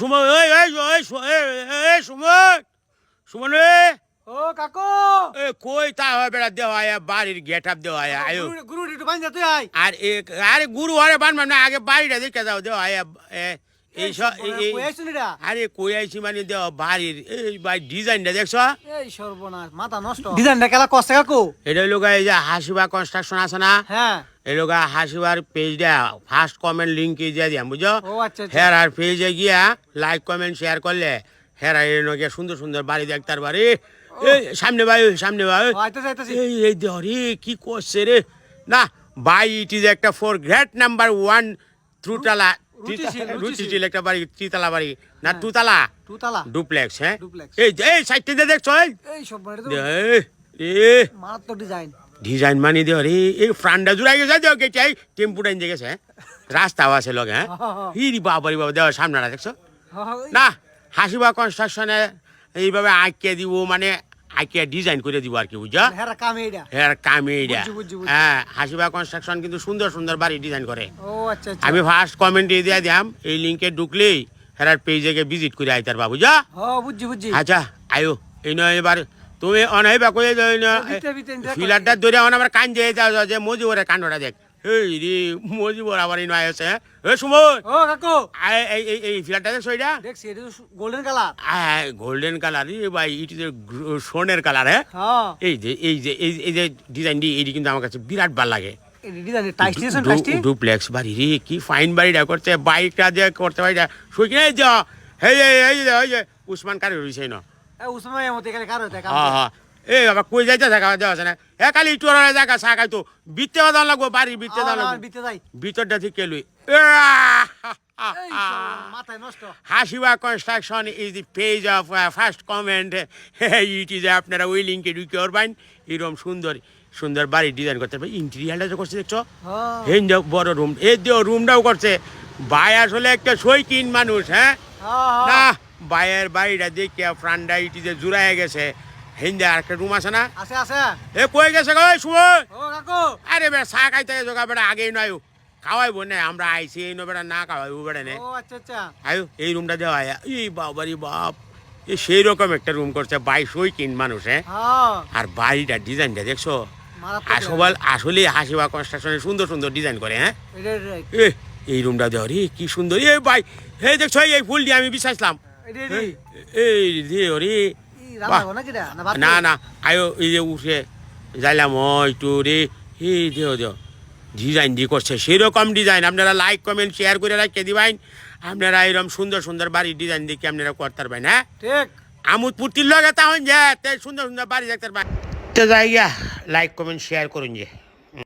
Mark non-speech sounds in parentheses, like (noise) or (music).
সুমন এই এই এই এই সুমন সুমন রে। ও কাকু। এ কই তা হয় বেড়া দেওয়া আয়া বাড়ির গেট আপ দেওয়া আয়া আয়ো গুরু গুরু একটু তুই আয়। আর এ আরে গুরু আরে বানবাম না আগে বাড়িটা দেখে যাও দেওয়া আয়া এ, এই আরে কই আইছি মানে দেওয়া বাড়ির এই বাড়ির ডিজাইনটা দেখছ? এই সর্বনাশ মাথা নষ্ট। ডিজাইনটা কেলা কষ্ট কাকু? এটা লোক এই যে হাসিবা কনস্ট্রাকশন আছে না? হ্যাঁ। এই লোক হাসিবার পেজটা ফার্স্ট কমেন্ট লিঙ্ক দিয়ে দিয়াম বুঝো আচ্ছা আচ্ছা। হের আর পেজে গিয়া লাইক কমেন্ট শেয়ার করলে হেরা নগে সুন্দর সুন্দর বাড়ি দেখতার বাড়ি এই সামনে ভাই সামনে ভাই এই এই কি করছে রে? না বাই ইট ইজ একটা ফর গ্রেট নাম্বার ওয়ান ত্রুটালা রুচিশীল, একটা বাড়ি ত্রিতলা বাড়ি। না টুতালা ডুপ্লেক্স হ্যাঁ? এই যে- এই সাইডটা দেখছ এই। এই সর্বনাশ এ। মারাত্মক ডিজাইন ডিজাইন মানি দেও রে। এই ফ্রান্ডা জুড়াই গেছে দেও কে চাই টেম্পু টাইন দিয়ে গেছে হ্যাঁ? রাস্তাও আছে লগে হ্যাঁ? (laughs) হিরি বাবারি বাবা দেওয়া সামনে দেখছ? (laughs) না হাসিবা কনস্ট্রাকশনে এইভাবে আঁকিয়ে দিব মানে আঁকিয়ে ডিজাইন করে দিব আর কি বুঝছ? হ্যাঁ কামে এইটা বুঝছি, বুঝছি, বুঝছি। হ্যাঁ হাসিবা কনস্ট্রাকশন কিন্তু সুন্দর সুন্দর বাড়ি ডিজাইন করে। আচ্ছা আচ্ছা। আমি ফার্স্ট কমেন্ট দিয়ে দিলাম এই লিঙ্কে ঢুকলেই হেরার পেজে ভিজিট করে আইতার বাবু যা ও বুঝছি বুঝছি। আচ্ছা আয়ো এই নয় এবার তুমি অনাইবা কই ভিতরে ভিতরে দেখো। ফিলারটা ধরে অন আমার কান দিয়ে যাও যে মজিবরের কান্ডটা দেখ। এই রে মজিবর আবার আছে এ সুমন ও কাকু! এই এই এই ফিলারটা দেখছ এটা? দেখছি এটা গোল্ডেন কালার গোল্ডেন কালার ভাই ইট ইজ সোনের কালার হ্যাঁ? হ্যাঁ। এই যে এই যে এই এই যে ডিজাইনটি এইটি কিন্তু আমার কাছে বিরাট ভালো লাগে। ডুপ্লেক্স বাড়ি রে কি ফাইন বাড়িটা করছে বাইকটা যে করতে বাড়িটা শুই কিনে যা। এই এই যে উসমান কারি রইছে না। এ দেখ হ্যাঁ হ্যাঁ। বাবা কই যাইতে থাকা দেওয়া আছে না। এ খালি একটু জায়গা শাখাই তো। বিত্তে দাও লাগবো বাড়ি বিত্তে দাও লাগবো। বিতে যাই। ভিতরটা থেকে লুই এই সর্বনাশ, Hasiba construction is the page of first comment it is আপনারা ওই লিঙ্কে ঢুকে করবেন এরকম সুন্দর সুন্দর বাড়ি ডিজাইন করতে পারবে ইন্টেরিয়ারটা যে করছে দেখছ? এই বড় রুম এই যে রুমটাও করছে। ভাই আসলে একটা সৈকিন মানুষ হ্যাঁ হ্যাঁ। না ভাইয়ের বাড়িটা দেখে ফ্রান্ডা ইটিতে জুড়াই গেছে। হিন্দে আর একটা রুম আছে না? আছে আছে। এ কই গেছে গো সুমন ও কাকু। আরে বেটা চা খাইতে জোগা বেটা আগেই নয়। খাওয়াইবো না আমরা আইসি এই বেটা না খাওয়াইবো বেটা নে। ও আচ্ছা আচ্ছা। আয়ো এই রুমটা দেওয়া আয়া। এই বাবারি বাপ এ সেই রকম একটা রুম করছে বাইশ ওই কিন মানুষ হ্যাঁ আর বাড়িটা ডিজাইনটা দেখছ? মারাত্মক আসল হাসিবা কনস্ট্রাকশনে সুন্দর সুন্দর ডিজাইন করে হ্যাঁ? এ এই রুমটা দেওয়া রে কি সুন্দর। এ ভাই হে দেখছ এই ফুল দিয়ে আমি বিশ্বাসলাম এই রে রে না না ভাত না না আয়ো এই যে উঠে যাইলাম একটু রে এই দেও দেও ডিজাইন দিয়ে করছে সেরকম ডিজাইন আপনারা লাইক কমেন্ট শেয়ার করে রাখতে দিবেন আপনারা এরকম সুন্দর সুন্দর বাড়ির ডিজাইন দেখে আপনারা করতে পারবেন হ্যাঁ ঠিক আমুদ পুতির লগে তাহন যে তে সুন্দর সুন্দর বাড়ি দেখতে পারবেন তো যাই লাইক কমেন্ট শেয়ার করুন যে